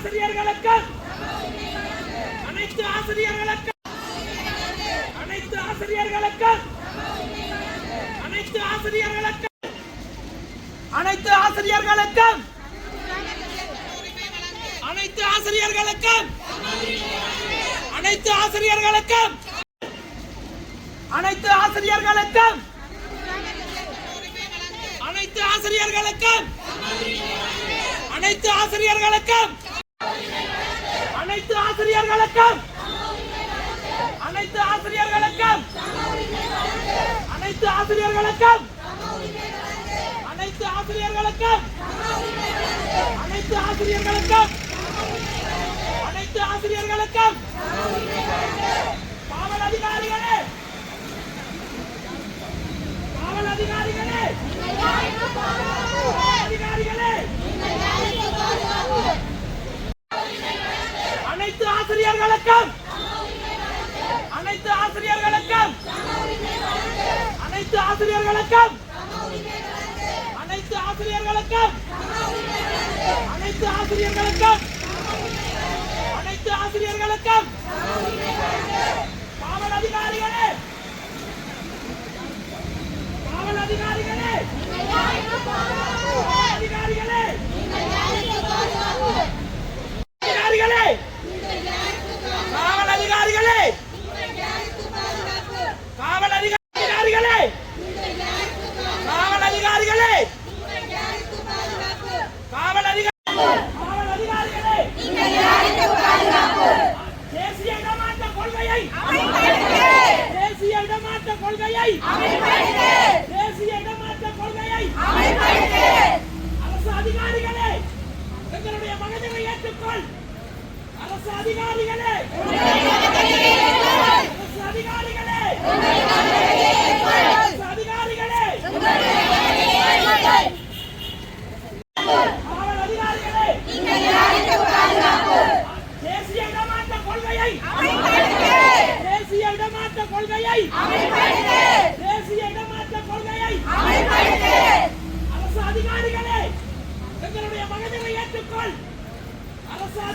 ஆசிரியர்களுக்கு அனைத்து ஆசிரியர்களுக்கு அனைத்து ஆசிரியர்களுக்கு அனைத்து ஆசிரியர்களுக்கு அனைத்து ஆசிரியர்களுக்கு அனைத்து ஆசிரியர்களுக்கு அனைத்து ஆசிரியர்களுக்கு அனைத்து ஆசிரியர்களுக்கு அனைத்து ஆசிரியர்களுக்கு அனைத்து ஆசிரியர்களுக்கு அனைத்து ஆசிரியர்களுக்கும் அனைத்து ஆசிரியர்களுக்கும் அனைத்து ஆசிரியர்களுக்கு அனைத்து ஆசிரியர்களுக்கும் அனைத்து ஆசிரியர்களுக்கு அனைத்து ஆசிரியர்களுக்கு காவல் அதிகாரிகளே காவல் அதிகாரிகளே அதிகாரிகளே அனைத்து ஆசிரியர்களுக்கும் அனைத்து ஆசிரியர்களுக்கும் அனைத்து ஆசிரியர்களுக்கும் அனைத்து ஆசிரியர்களுக்கும் அனைத்து ஆசிரியர்களுக்கும் அனைத்து ஆசிரியர்களுக்கும் காவல் அதிகாரிகளே காவல் அதிகாரிகளே அதிகாரிகளே அதிகாரிகளே.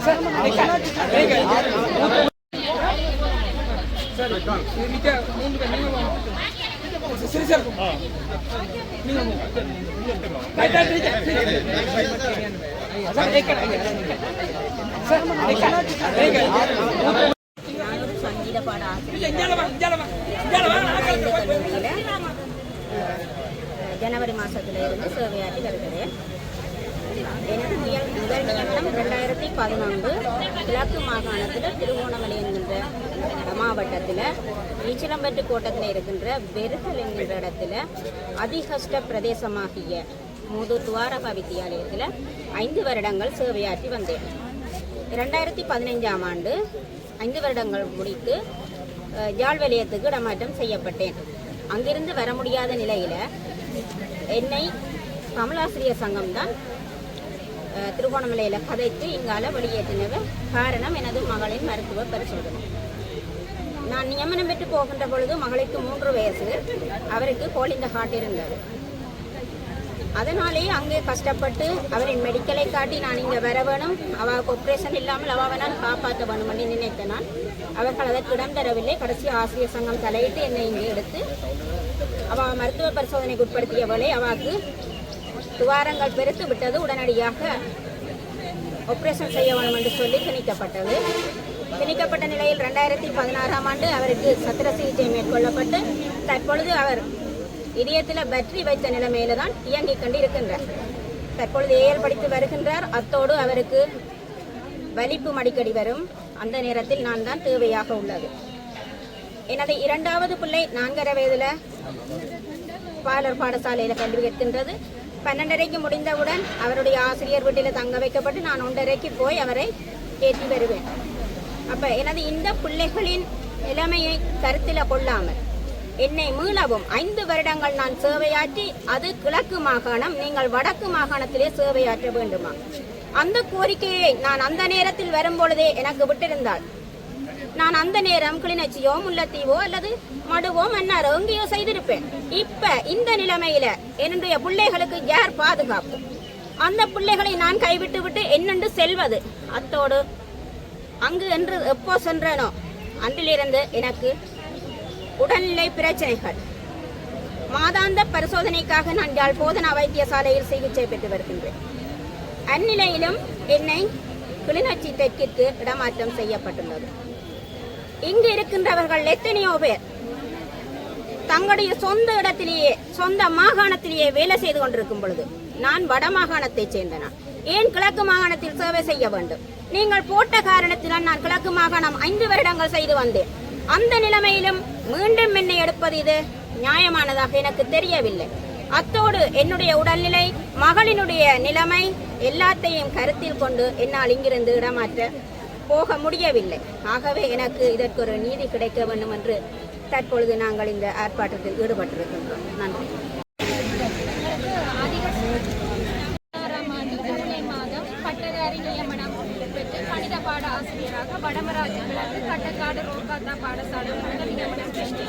சரி சார் நீங்கள் சங்கீத பாட ஆசிரியர் ஜனவரி மாதத்தில் இருந்து சேவையாற்றி வருகிறேன் எனது முதல் முதல் நியமனம் ரெண்டாயிரத்தி பதினொன்று கிழக்கு மாகாணத்தில் திருவோணமலை என்கின்ற மாவட்டத்தில் ஈச்சிலம்பட்டு கோட்டத்தில் இருக்கின்ற பெருகல் என்கின்ற இடத்துல அதிகஷ்ட பிரதேசமாகிய மூதூர் துவாரகா வித்தியாலயத்தில் ஐந்து வருடங்கள் சேவையாற்றி வந்தேன். இரண்டாயிரத்தி பதினைஞ்சாம் ஆண்டு ஐந்து வருடங்கள் முடித்து ஜாழ் வலயத்துக்கு இடமாற்றம் செய்யப்பட்டேன். அங்கிருந்து வர முடியாத நிலையில் என்னை கமலாசிரியர் சங்கம் தான் திருகோணமலையில் கதைத்து இங்கால வெளியேற்றினவர் காரணம் எனது மகளின் மருத்துவ பரிசோதனை. நான் நியமனம் பெற்று போகின்ற பொழுது மகளுக்கு மூன்று வயசு. அவருக்கு கோலிந்த ஹார்ட் இருந்தது. அதனாலே அங்கே கஷ்டப்பட்டு அவரின் மெடிக்கலை காட்டி நான் இங்கே வர வேணும். அவளுக்கு ஆப்ரேஷன் இல்லாமல் அவ நான் காப்பாற்ற வேணும் என்று நினைத்த நான் அவர்கள் அதற்கு இடம் தரவில்லை. கடைசி ஆசிரியர் சங்கம் தலையிட்டு என்னை இங்கே எடுத்து அவ மருத்துவ பரிசோதனைக்கு உட்படுத்தியவளை அவளுக்கு துவாரங்கள் பெருத்து விட்டது உடனடியாக ஆப்ரேஷன் செய்ய வேணும் என்று சொல்லி திணிக்கப்பட்டது. திணிக்கப்பட்ட நிலையில் ரெண்டாயிரத்தி பதினாறாம் ஆண்டு அவருக்கு சத்திர சிகிச்சை மேற்கொள்ளப்பட்டு தற்பொழுது அவர் இதயத்தில் பற்றி வைத்த நிலைமையில தான் இயங்கிக் கொண்டிருக்கின்றார். தற்பொழுது ஏஎல் படித்து வருகின்றார். அத்தோடு அவருக்கு வலிப்பு மடிக்கடி வரும். அந்த நேரத்தில் நான் தான் தேவையாக உள்ளது. எனது இரண்டாவது பிள்ளை நான்கரை வயதில் பாலர் பாடசாலையில் கல்வி கற்கின்றது. பன்னெண்டரைக்கு முடிந்தவுடன் அவருடைய ஆசிரியர் வீட்டில் தங்க வைக்கப்பட்டு நான் ஒன்றரைக்கு போய் அவரை ஏற்றி வருவேன். அப்போ எனது இந்த பிள்ளைகளின் நிலைமையை கருத்தில் கொள்ளாமல் என்னை மீளவும் ஐந்து வருடங்கள் நான் சேவையாற்றி அது கிழக்கு மாகாணம் நீங்கள் வடக்கு மாகாணத்திலே சேவையாற்ற வேண்டுமா? அந்த கோரிக்கையை நான் அந்த நேரத்தில் வரும்பொழுதே எனக்கு விட்டிருந்தால் நான் அந்த நேரம் கிளிநொச்சியோ முல்லைத்தீவோ அல்லது மடுவோ மன்னாரோ எங்கேயோ செய்திருப்பேன். இப்ப இந்த நிலைமையில என்னுடைய பிள்ளைகளுக்கு யார் பாதுகாப்பு? அந்த பிள்ளைகளை நான் கைவிட்டு விட்டு என்னென்று செல்வது? அத்தோடு அங்கு என்று எப்போ சென்றேனோ அன்றிலிருந்து எனக்கு உடல்நிலை பிரச்சனைகள். மாதாந்த பரிசோதனைக்காக நான் யாழ் போதனா வைத்தியசாலையில் சிகிச்சை பெற்று வருகின்றேன். அந்நிலையிலும் என்னை கிளிநொச்சி தெற்கிற்கு இடமாற்றம் செய்யப்பட்டுள்ளது. இங்கு இருக்கின்றவர்கள் எத்தனையோ பேர். தங்களுடைய சொந்த இடத்திலேயே சொந்த மாகாணத்திலேயே வேலை செய்து கொண்டிருக்கும் பொழுது நான் வட மாகாணத்தைச் சேர்ந்தனா. ஏன் கிழக்கு மாகாணத்தில் சேவை செய்ய வேண்டும்? நீங்கள் போட்ட காரணத்தினால் நான் கிழக்கு மாகாணம் ஐந்து வருடங்கள் செய்து வந்தேன். அந்த நிலைமையிலும் மீண்டும் என்னை எடுப்பது இது? நியாயமானதாக எனக்கு தெரியவில்லை. அத்தோடு என்னுடைய உடல்நிலை மகளினுடைய நிலைமை எல்லாத்தையும் கருத்தில் கொண்டு என்னால் இங்கிருந்து இடமாற்ற போக முடியவில்லை. ஆகவே எனக்கு இதற்கு ஒரு நீதி கிடைக்க வேண்டும் என்று தற்பொழுது நாங்கள் இந்த ஆர்ப்பாட்டத்தில் ஈடுபட்டிருக்கின்றோம். நன்றி. ஆறாம் மாதம் பட்டதாரி நியமனம் பாட ஆசிரியராக வடமராஜ கிழக்கு கட்டக்காடு ரோகாத்தா பாடசாலை முதல் நியமனம் பெற்றேன்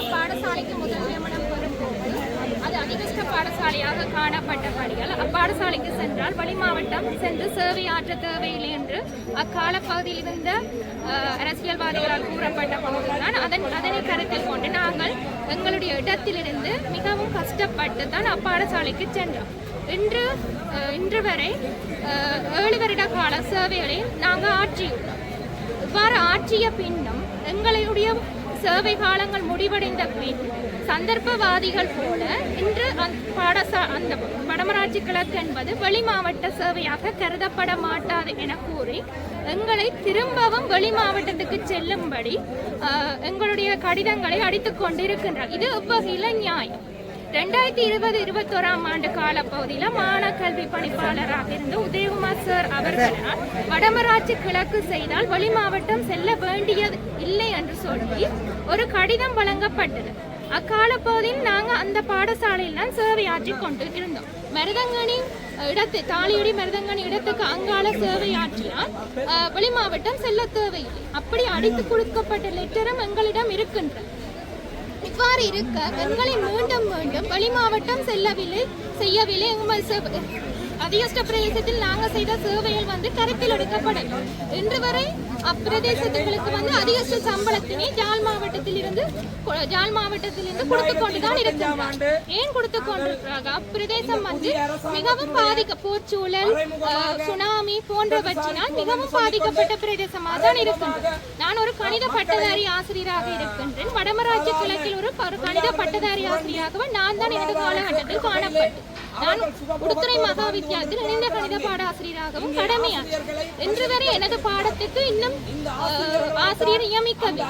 அப்பாடசாலைக்கு முதல் நியமனம் அது பாடசாலையாக பாடசாலையாக காணப்பட்டபடியால் அப்பாடசாலைக்கு சென்றால் வெளி மாவட்டம் சென்று சேவை ஆற்ற தேவையில்லை என்று அக்கால பகுதியில் இருந்த அரசியல்வாதிகளால் கூறப்பட்ட போதுதான் அதன் அதனை கருத்தில் கொண்டு நாங்கள் எங்களுடைய இடத்திலிருந்து மிகவும் கஷ்டப்பட்டு தான் அப்பாடசாலைக்கு சென்றோம். இன்று இன்று வரை ஏழு வருட கால சேவைகளை நாங்கள் ஆற்றியுள்ளோம். இவ்வாறு ஆற்றிய பின்னும் எங்களுடைய சேவை காலங்கள் முடிவடைந்த பின் சந்தர்ப்பவாதிகள் போல இன்று அந்த பாடசா அந்த வடமராட்சி கிழக்கு என்பது வெளி மாவட்ட சேவையாக கருதப்பட மாட்டாது என கூறி எங்களை திரும்பவும் வெளி மாவட்டத்துக்கு செல்லும்படி எங்களுடைய கடிதங்களை அடித்துக் கொண்டிருக்கின்றார். இது எவ்வகையில் நியாயம்? ரெண்டாயிரத்தி இருபது இருபத்தோராம் ஆண்டு காலப்பகுதியில் மாநில கல்வி பணிப்பாளராக இருந்த உதயகுமார் சார் அவர்களால் வடமராட்சி கிழக்கு செய்தால் வெளி மாவட்டம் செல்ல வேண்டியது இல்லை என்று சொல்லி ஒரு கடிதம் வழங்கப்பட்டது. அக்கால பகுதியில் நாங்கள் அந்த பாடசாலையில் தான் சேவையாற்றி கொண்டு இருந்தோம் மருதங்கனி இடத்து தாலியடி மருதங்கனி இடத்துக்கு அங்கால சேவையாற்றினால் வெளி மாவட்டம் செல்ல தேவையில்லை. அப்படி அடித்து கொடுக்கப்பட்ட லெட்டரும் எங்களிடம் இருக்கின்றது. இவ்வாறு இருக்க எங்களை மீண்டும் மீண்டும் வெளி மாவட்டம் செல்லவில்லை செய்யவில்லை உங்கள் சேவை- அதிகஷ்ட பிரதேசத்தில் நாங்கள் செய்த சேவைகள் வந்து கருத்தில் எடுக்கப்படும் இன்று வரை அப்பிரதேசத்துகளுக்கு வந்து அதிகஷ்ட சம்பளத்தினை ஜாழ் மாவட்டத்தில் இருந்து கொ- ஜாழ் மாவட்டத்தில் இருந்து கொடுத்து கொண்டுதான் இருக்கிறாங்க ஏன் கொடுத்து கொண்டிருக்கிறாங்க அப்பிரதேசம் வந்து மிகவும் பாதிக்க போர்ச்சூழல் சுனாமி போன்றவற்றினால் மிகவும் பாதிக்கப்பட்ட பிரதேசமாக தான் இருக்கின்றது. நான் ஒரு கணித பட்டதாரி ஆசிரியராக இருக்கின்றேன். வடமராட்சி கிழக்கில் ஒரு ப- கணித பட்டதாரி ஆசிரியராகவும் நான் தான் இந்த காலகட்டத்தில் காணப்பட்டேன். நான் உடுத்துறை மகா வித்தியாலயத்தில் இணைந்த கணித பாட ஆசிரியராகவும் கடமையா இன்று வரை எனது பாடத்துக்கு இன்னும் ஆசிரியர் நியமிக்கவில்லை.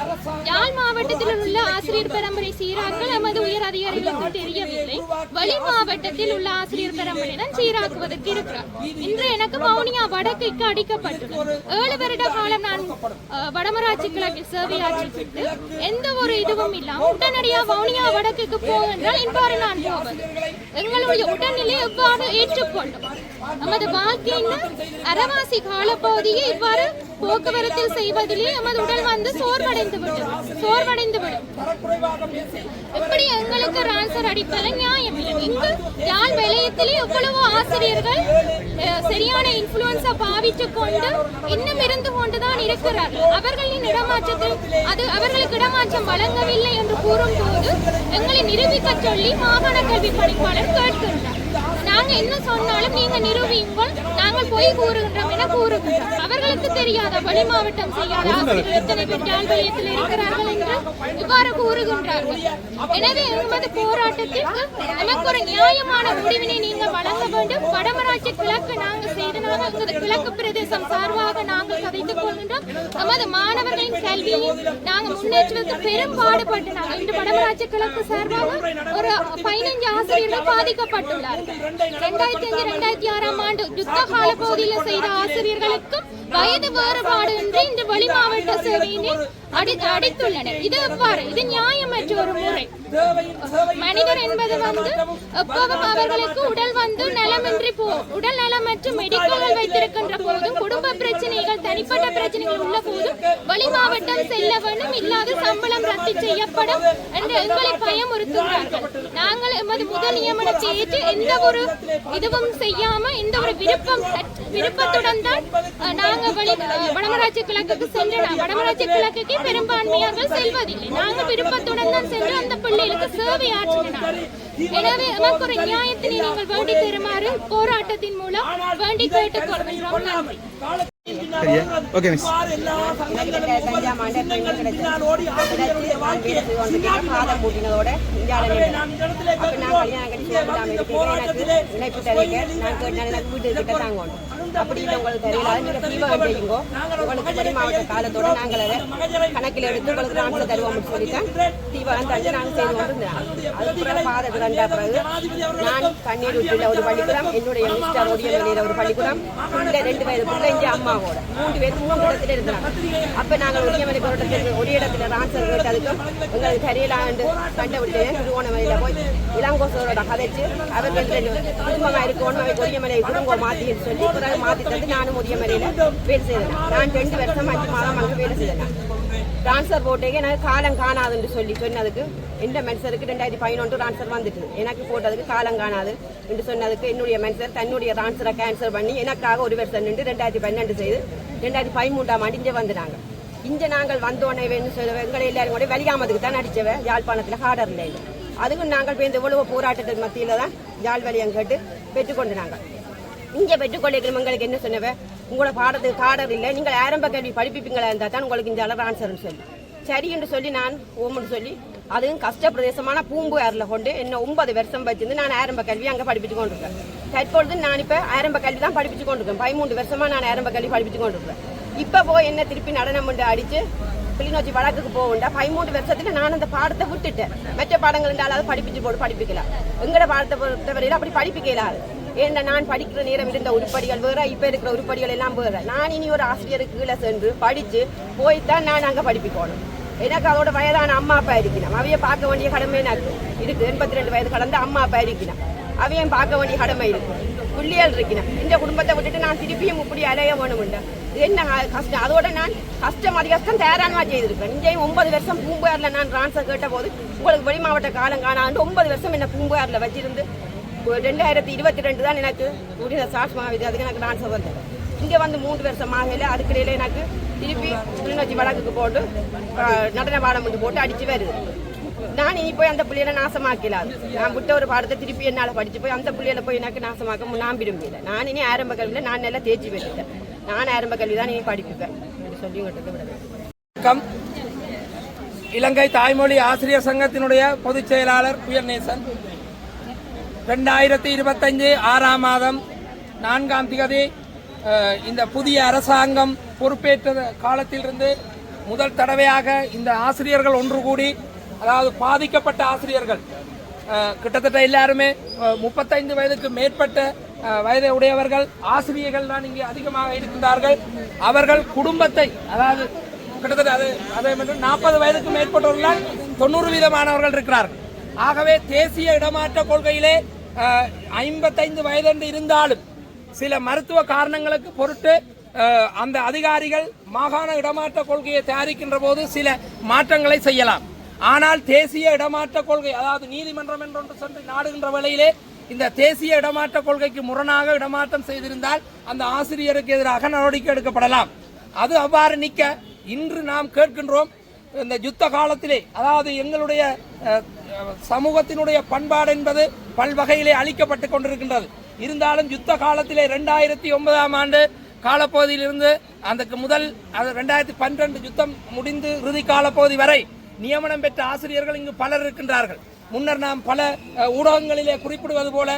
யாழ் மாவட்டத்தில் உள்ள ஆசிரியர் பரம்பரை சீராக்கள் நமது உயர் அதிகாரிகளுக்கு தெரியவில்லை. வெளி மாவட்டத்தில் உள்ள ஆசிரியர் பரம்பரை சீராக்குவதற்கு இருக்கிறார். இன்று எனக்கு மௌனியா வடக்கைக்கு அடிக்கப்பட்டுள்ளது. ஏழு வருட காலம் நான் வடமராட்சி கிழக்கில் சேவையாற்றிவிட்டு எந்த ஒரு இதுவும் இல்லாமல் உடனடியாக மௌனியா வடக்குக்கு போவென்றால் இவ்வாறு நான் போவது. எங்களுடைய உடனே உடல்நிலை எவ்வாறு ஏற்றுக்கொள்ளும் நமது வாழ்க்கையின் அறவாசி காலப்பகுதியை இவ்வாறு போக்குவரத்தில் செய்வதிலே எமது உடல் வந்து சோர்வடைந்து விடும் சோர்வடைந்து விடும் எப்படி எங்களுக்கு ஆன்சர் அடிப்பது? நியாயம் இல்லை இங்கு யாழ் விளையத்திலே எவ்வளவோ ஆசிரியர்கள் சரியான இன்ஃபுளுன்ஸை பாவித்துக் கொண்டு இன்னும் இருந்து கொண்டுதான் இருக்கிறார்கள். அவர்களின் இடமாற்றத்தில் அது அவர்களுக்கு இடமாற்றம் வழங்கவில்லை என்று கூறும்போது எங்களை நிரூபிக்க சொல்லி மாகாண கல்வி பணிப்பாளர் கேட்கின்றார். நாங்க என்ன சொன்னாலும் நீங்க நிரூபியுங்கள். நாங்கள் போய் கூறுகின்றோம் என அவர்களுக்கு தெரியாத வெளி மாவட்டம் செய்யாத ஆசிரியர்கள் எத்தனை பேர் கேள்வியத்தில் இருக்கிறார்கள் என்று இவ்வாறு கூறுகின்றார்கள். எனவே எமது போராட்டத்திற்கு நமக்கு ஒரு நியாயமான முடிவினை நீங்கள் வழங்க வேண்டும். வடமராட்சி கிழக்கு நாங்கள் செய்தனாக நாங்கள் கிழக்கு பிரதேசம் சார்பாக நாங்கள் கதைத்துக் கொள்கின்றோம். நமது மாணவர்களின் கல்வியை நாங்கள் முன்னேற்றுவதற்கு பெரும் பாடுபட்டு நாங்கள் இன்று வடமராட்சி கிழக்கு சார்பாக ஒரு பதினைஞ்சு ஆசிரியர்கள் பாதிக்கப்பட்டுள்ளார்கள். இரண்டாயிரத்தி அஞ்சு இரண்டாயிரத்தி ஆறாம் ஆண்டு யுத்த கால பகுதியில் செய்த ஆசிரியர்களுக்கும் வயது வேறுபாடு இன்றி இந்த வெளி மாவட்ட சேவையினை அடி அடித்துள்ளனர். இது எவ்வாறு? இது நியாயமற்ற ஒரு முறை. மனிதர் என்பது வந்து எப்போதும் அவர்களுக்கு உடல் வந்து நலமின்றி போ உடல் நலமற்ற மெடிக்கல்கள் வைத்திருக்கின்ற போதும் குடும்ப பிரச்சனைகள் தனிப்பட்ட பிரச்சனைகள் உள்ள போதும் வெளி மாவட்டம் செல்ல வேண்டும் இல்லாத சம்பளம் ரத்து செய்யப்படும் என்று எங்களை பயமுறுத்துகிறார்கள். நாங்கள் எமது முதல் நியமனத்தை ஏற்று எந்த ஒரு இதுவும் செய்யாம எந்த ஒரு விருப்பம் விருப்பத்துடன் தான் நாங்க வெளி வடமராட்சி கிழக்குக்கு சென்று வடமராட்சி கிழக்குக்கு பெரும்பான்மையார்கள் செல்வதில்லை. நாங்கள் விருப்பத்துடன் தான் சென்று அந்த பிள்ளைகளுக்கு சேவை ஆற்றினார். எனவே எமக்கு ஒரு நியாயத்தினை நீங்கள் வேண்டி தருமாறு போராட்டத்தின் மூலம் வேண்டி கேட்டுக்கொள்கின்றோம் நன்றி. சரியா ஓகே மிஸ் அஞ்சாம் ஆண்டு பெண்கள் கிடைச்சது கிடைச்சு நான் வீடு கொண்டு பாதம் பூட்டினதோட இந்தியாவில் நின்றேன் அப்போ நான் கல்யாணம் கட்டி இல்லாமல் இருக்கிறேன் எனக்கு இணைப்பு தரீங்க நான் கேட்டேன் வீட்டு கிட்ட தாங்கணும் அப்படி உங்களுக்கு தெரியல நீங்கள் தீபம் செய்யுங்கோ உங்களுக்கு வெளி மாவட்ட காலத்தோட நாங்கள் அதை கணக்கில் எடுத்து உங்களுக்கு தருவோம்னு சொல்லிட்டேன் தந்து நாங்கள் செய்து கொண்டு அதுக்கு பாதத்து கண்ட பிறகு நான் கண்ணீர் வீட்டில் ஒரு பள்ளிக்கூடம் என்னுடைய மிஸ்டர் ஒடிய வெளியில் ஒரு பள்ளிக்கூடம் பிள்ளை ரெண்டு வயது பிள்ளை இங்கே அம்மாவோட. மூன்று பேர் மூணு இடத்துல இருந்தாங்க. அப்ப நாங்கள் ஒடியமலை ஒரு இடத்துல ஒரு இடத்துல ரான்சர் கேட்டதுக்கும் எங்களுக்கு தெரியலாண்டு விட்டு திருவோணமலையில போய் இளங்கோசரோட கதைச்சு அவர்கள் குடும்பமா இருக்கணும் ஒடியமலை குடும்பம் மாத்தின்னு சொல்லி பிறகு மாத்தி தந்து நானும் ஒடியமலையில வேலை செய்தேன் நான் ரெண்டு வருஷம் அஞ்சு மாதம் அங்கே வேலை செய்தேன். ட்ரான்ஸ்ஃபர் போட்டேங்க. எனக்கு காலம் காணாதுன்னு சொல்லி சொன்னதுக்கு எந்த மனுஷருக்கு ரெண்டாயிரத்தி பதினொன்று ட்ரான்ஸ்ஃபர் வந்துட்டு. எனக்கு போட்டதுக்கு காலம் காணாது என்று சொன்னதுக்கு என்னுடைய மனுஷர் தன்னுடைய ட்ரான்ஸ்ஃபரை கேன்சல் பண்ணி எனக்காக ஒரு வருஷம் நின்று ரெண்டாயிரத்தி பன்னெண்டு செய்து ரெண்டாயிரத்தி பதிமூன்றாம் ஆண்டு இங்கே வந்துட்டாங்க இங்கே நாங்கள் வந்தோடனே சொல்ல எங்களை எல்லாரும் கூட வெளியாமதுக்கு தான் அடித்தவ யாழ்ப்பாணத்தில் ஹார்டர் இல்லை அதுக்கும் நாங்கள் போய் இந்த இவ்வளவு போராட்டத்தின் மத்தியில் தான் யாழ் வலியம் கேட்டு பெற்றுக்கொண்டு நாங்கள். இங்கே பெற்றுக்கொள்ளிக்கிற உங்களுக்கு என்ன சொன்னவ? உங்களோட பாடத்துக்கு காடர் இல்லை நீங்கள் ஆரம்ப கல்வி படிப்பிப்பீங்களா இருந்தால் தான் உங்களுக்கு இந்த அளவு ஆன்சர்னு சொல்லி. சரி என்று சொல்லி நான் ஓம்னு சொல்லி அதுவும் கஷ்ட பிரதேசமான பூம்புகாரில் கொண்டு என்ன ஒன்பது வருஷம் வச்சிருந்து நான் ஆரம்ப கல்வி அங்கே படிப்பிச்சு கொண்டிருக்கேன். தற்பொழுது நான் இப்போ ஆரம்ப கல்வி தான் படிப்பிச்சு கொண்டிருக்கேன். பதிமூன்று வருஷமாக நான் ஆரம்ப கல்வி படிப்பிச்சு கொண்டிருக்கேன். இப்போ போய் என்ன திருப்பி நடனம் பண்ணி அடித்து கிளிநொச்சி வழக்குக்கு போகுண்டா பதிமூன்று வருஷத்துல நான் அந்த பாடத்தை விட்டுட்டேன். மற்ற பாடங்கள் இருந்தாலும் படிப்பிச்சு போட்டு படிப்பிக்கலாம். எங்களோட பாடத்தை பொறுத்தவரையில் அப்படி படிப்பிக்கலாது. ஏன்னா நான் படிக்கிற நேரம் இருந்த உருப்படிகள் வேற இப்ப இருக்கிற உருப்படிகள் எல்லாம் வேற. நான் இனி ஒரு ஆசிரியருக்கு கீழே சென்று படிச்சு போய்த்தான் நான் அங்க படிப்பிக்கணும் எனக்கு அதோட வயதான அம்மா அப்பா இருக்கணும். அவைய பார்க்க வேண்டிய கடமை எனக்கு இருக்கு. எண்பத்தி ரெண்டு வயது கடந்த அம்மா அப்பா இருக்கணும். அவையும் பார்க்க வேண்டிய கடமை இருக்கு. புள்ளியல் இருக்கணும். இந்த குடும்பத்தை விட்டுட்டு நான் திருப்பியும் இப்படி அலைய வேணும்ல இது என்ன கஷ்டம்? அதோட நான் கஷ்டம் அதிக கஷ்டம் தேரானமா செய்திருக்கேன் இங்கேயும் ஒன்பது வருஷம் பூம்புகாரில் நான் ட்ரான்ஸ்ஃபர் கேட்ட போது உங்களுக்கு வெளி மாவட்ட காலம் காணாண்டு ஒன்பது வருஷம் என்ன பூம்புகாரில் வச்சிருந்து ரெண்டாயிரத்தி இருபத்தி ரெண்டு தான் எனக்கு உரிய சாஸ் அதுக்கு எனக்கு நான் வந்தேன் இங்கே வந்து மூன்று வருஷம் ஆகல. அதுக்கிடையில எனக்கு திருப்பி கிளிநொச்சி வழக்குக்கு போட்டு நடன பாடம் வந்து போட்டு அடிச்சு வருது. நான் இனி போய் அந்த பிள்ளையில நாசமாக்கலாது நான் விட்ட ஒரு பாடத்தை திருப்பி என்னால் படிச்சு போய் அந்த பிள்ளையில போய் எனக்கு நாசமாக்க நான் விரும்பல. நான் இனி ஆரம்ப கல்வியில் நான் நல்லா தேர்ச்சி பெற்றுட்டேன் நான் ஆரம்ப கல்வி தான் இனி படிப்பேன் சொல்லி விட வணக்கம். இலங்கை தாய்மொழி ஆசிரியர் சங்கத்தினுடைய பொதுச் செயலாளர் உயர்நேசன் ரெண்டாயிரத்தி இருபத்தஞ்சு ஆறாம் மாதம் நான்காம் திகதி இந்த புதிய அரசாங்கம் பொறுப்பேற்ற காலத்திலிருந்து முதல் தடவையாக இந்த ஆசிரியர்கள் ஒன்று கூடி அதாவது பாதிக்கப்பட்ட ஆசிரியர்கள் கிட்டத்தட்ட எல்லாருமே முப்பத்தைந்து வயதுக்கு மேற்பட்ட வயதை உடையவர்கள் ஆசிரியர்கள் தான் இங்கே அதிகமாக இருக்கின்றார்கள். அவர்கள் குடும்பத்தை அதாவது கிட்டத்தட்ட அது அதே மாதிரி நாற்பது வயதுக்கு மேற்பட்டவர்கள் தொண்ணூறு வீதமானவர்கள் இருக்கிறார்கள். ஆகவே தேசிய இடமாற்ற கொள்கையிலே ஐம்பத்தைந்து வயதென்று இருந்தாலும் சில மருத்துவ காரணங்களுக்கு பொருட்டு அந்த அதிகாரிகள் மாகாண இடமாற்ற கொள்கையை தயாரிக்கின்ற போது சில மாற்றங்களை செய்யலாம். ஆனால் தேசிய இடமாற்ற கொள்கை அதாவது நீதிமன்றம் என்றொன்று சென்று நாடுகின்ற வேளையிலே இந்த தேசிய இடமாற்ற கொள்கைக்கு முரணாக இடமாற்றம் செய்திருந்தால் அந்த ஆசிரியருக்கு எதிராக நடவடிக்கை எடுக்கப்படலாம். அது அவ்வாறு நிற்க இன்று நாம் கேட்கின்றோம் இந்த யுத்த காலத்திலே அதாவது எங்களுடைய சமூகத்தினுடைய பண்பாடு என்பது பல்வகையிலே அழிக்கப்பட்டு கொண்டிருக்கின்றது. இருந்தாலும் யுத்த காலத்திலே ரெண்டாயிரத்தி ஒன்பதாம் ஆண்டு காலப்பகுதியிலிருந்து அதுக்கு முதல் அது ரெண்டாயிரத்தி பன்னிரெண்டு யுத்தம் முடிந்து இறுதி காலப்பகுதி வரை நியமனம் பெற்ற ஆசிரியர்கள் இங்கு பலர் இருக்கின்றார்கள். முன்னர் நாம் பல ஊடகங்களிலே குறிப்பிடுவது போல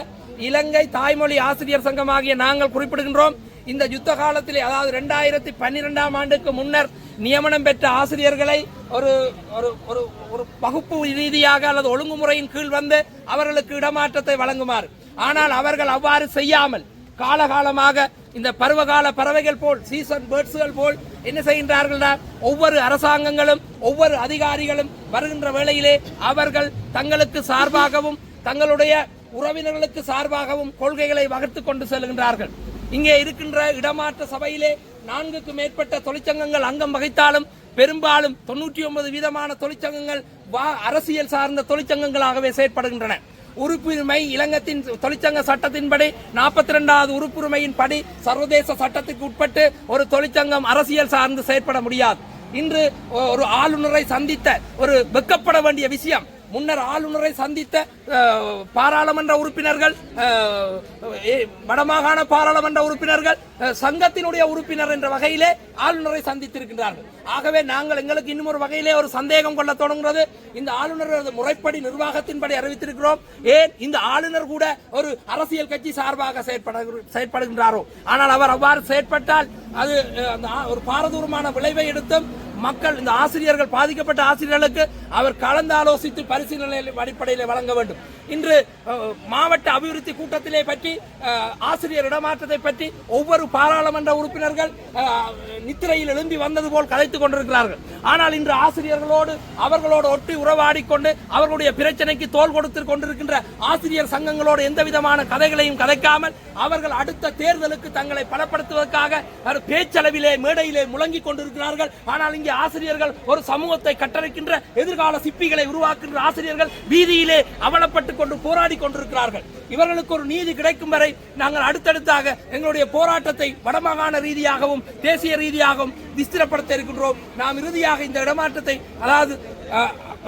இலங்கை தாய்மொழி ஆசிரியர் சங்கம் ஆகிய நாங்கள் குறிப்பிடுகின்றோம். இந்த யுத்த காலத்திலே அதாவது ரெண்டாயிரத்தி பன்னிரெண்டாம் ஆண்டுக்கு முன்னர் நியமனம் பெற்ற ஆசிரியர்களை ஒரு ஒரு ஒரு ஒரு பகுப்பு ரீதியாக அல்லது ஒழுங்குமுறையின் கீழ் வந்து அவர்களுக்கு இடமாற்றத்தை வழங்குமாறு. ஆனால் அவர்கள் அவ்வாறு செய்யாமல் காலகாலமாக இந்த பருவகால பறவைகள் போல் சீசன் பேர்ட்ஸ்கள் போல் என்ன செய்கின்றார்கள்னா ஒவ்வொரு அரசாங்கங்களும் ஒவ்வொரு அதிகாரிகளும் வருகின்ற வேளையிலே அவர்கள் தங்களுக்கு சார்பாகவும் தங்களுடைய உறவினர்களுக்கு சார்பாகவும் கொள்கைகளை வகுத்து கொண்டு செல்கின்றார்கள். இங்கே இருக்கின்ற இடமாற்ற சபையிலே நான்குக்கு மேற்பட்ட தொழிற்சங்கங்கள் அங்கம் வகித்தாலும் பெரும்பாலும் தொண்ணூற்றி ஒன்பது வீதமான தொழிற்சங்கங்கள் வா- அரசியல் சார்ந்த தொழிற்சங்கங்களாகவே செயற்படுகின்றன. உறுப்புரிமை இலங்கத்தின் தொழிற்சங்க சட்டத்தின்படி நாற்பத்தி ரெண்டாவது உறுப்புரிமையின் படி சர்வதேச சட்டத்துக்கு உட்பட்டு ஒரு தொழிற்சங்கம் அரசியல் சார்ந்து செயற்பட முடியாது. இன்று ஒரு ஆளுநரை சந்தித்த ஒரு வெக்கப்பட வேண்டிய விஷயம் முன்னர் ஆளுநரை சந்தித்த பாராளுமன்ற உறுப்பினர்கள் ஏ- வடமாகாண பாராளுமன்ற உறுப்பினர்கள் சங்கத்தினுடைய உறுப்பினர் என்ற வகையிலே ஆளுநரை சந்தித்திருக்கின்றார்கள். ஆகவே நாங்கள் எங்களுக்கு இன்னும் ஒரு வகையிலே ஒரு சந்தேகம் கொள்ள தொடங்குகிறது. இந்த ஆளுநர் முறைப்படி நிர்வாகத்தின்படி அறிவித்திருக்கிறோம். ஏன்? இந்த ஆளுநர் கூட ஒரு அரசியல் கட்சி சார்பாக செயற்பட செயற்படுகின்றாரோ. ஆனால் அவர் அவ்வாறு செயற்பட்டால் அது அந்த ஒரு பாரதூரமான விளைவை எடுத்தும் மக்கள் இந்த ஆசிரியர்கள் பாதிக்கப்பட்ட ஆசிரியர்களுக்கு அவர் கலந்தாலோசித்து பரிசீலனை அடிப்படையில் வழங்க வேண்டும். இன்று மாவட்ட அபிவிருத்தி கூட்டத்திலே பற்றி ஆசிரியர் இடமாற்றத்தை பற்றி ஒவ்வொரு பாராளுமன்ற உறுப்பினர்கள் நித்திரையில் எழும்பி வந்தது போல் கலைத்துக் கொண்டிருக்கிறார்கள். ஆனால் இன்று ஆசிரியர்களோடு அவர்களோடு ஒட்டி உறவாடிக்கொண்டு அவர்களுடைய பிரச்சனைக்கு தோல் கொடுத்து கொண்டிருக்கின்ற ஆசிரியர் சங்கங்களோடு எந்த விதமான கதைகளையும் கதைக்காமல் அவர்கள் அடுத்த தேர்தலுக்கு தங்களை பலப்படுத்துவதற்காக பேச்சளவிலே மேடையிலே முழங்கிக் கொண்டிருக்கிறார்கள். ஆனால் இங்கே ஆசிரியர்கள் ஒரு சமூகத்தை கட்டளைக்கின்ற எதிர்கால சிப்பிகளை உருவாக்குகின்ற ஆசிரியர்கள் வீதியிலே அவலப்பட்டுக் கொண்டு போராடி கொண்டிருக்கிறார்கள். இவர்களுக்கு ஒரு நீதி கிடைக்கும் வரை நாங்கள் அடுத்தடுத்தாக எங்களுடைய போராட்டத்தை வடமாகாண ரீதியாகவும் தேசிய ரீதியாகவும் விஸ்திரப்படுத்த இருக்கின்றோம். நாம் இறுதியாக இந்த இடமாற்றத்தை அதாவது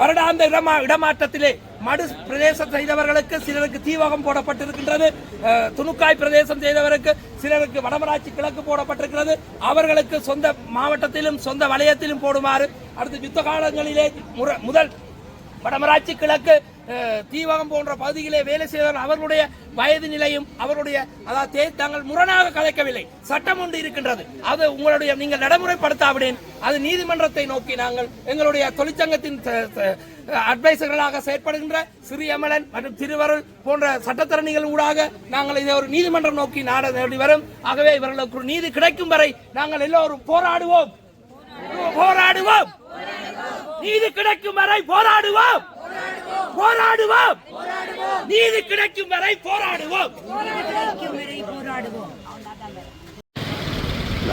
வருடாந்த இடமா இடமாற்றத்திலே மடு பிரதேசம் செய்தவர்களுக்கு சிலருக்கு தீவகம் போடப்பட்டிருக்கின்றது. துணுக்காய் பிரதேசம் செய்தவருக்கு சிலருக்கு வடமராட்சி கிழக்கு போடப்பட்டிருக்கிறது. அவர்களுக்கு சொந்த மாவட்டத்திலும் சொந்த வலயத்திலும் போடுமாறு அடுத்த யுத்த காலங்களிலே முதல் வடமராட்சி கிழக்கு தீவகம் போன்ற பகுதியிலே வேலை செய்தவர் அவர்களுடைய வயது நிலையும் அவருடைய அதாவது தாங்கள் முரணாக கலைக்கவில்லை. சட்டம் ஒன்று இருக்கின்றது. அது உங்களுடைய நீங்கள் நடைமுறைப்படுத்தாவிடேன் அது நீதிமன்றத்தை நோக்கி நாங்கள் எங்களுடைய தொழிற்சங்கத்தின் அட்வைசர்களாக செயற்படுகின்ற சிறியமலன் மற்றும் திருவருள் போன்ற சட்டத்தரணிகள் ஊடாக நாங்கள் இதை ஒரு நீதிமன்றம் நோக்கி நாட வேண்டி வரும். ஆகவே இவர்களுக்கு நீதி கிடைக்கும் வரை நாங்கள் எல்லோரும் போராடுவோம். போராடுவோம். நீதி கிடைக்கும் வரை போராடுவோம். போராடுவோம். நீதி கிடைக்கும் வரை போராடுவோம்.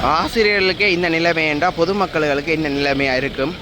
ஆசிரியர்களுக்கு இந்த நிலைமை என்றால் பொதுமக்களுக்கு என்ன நிலைமையாக இருக்கும்.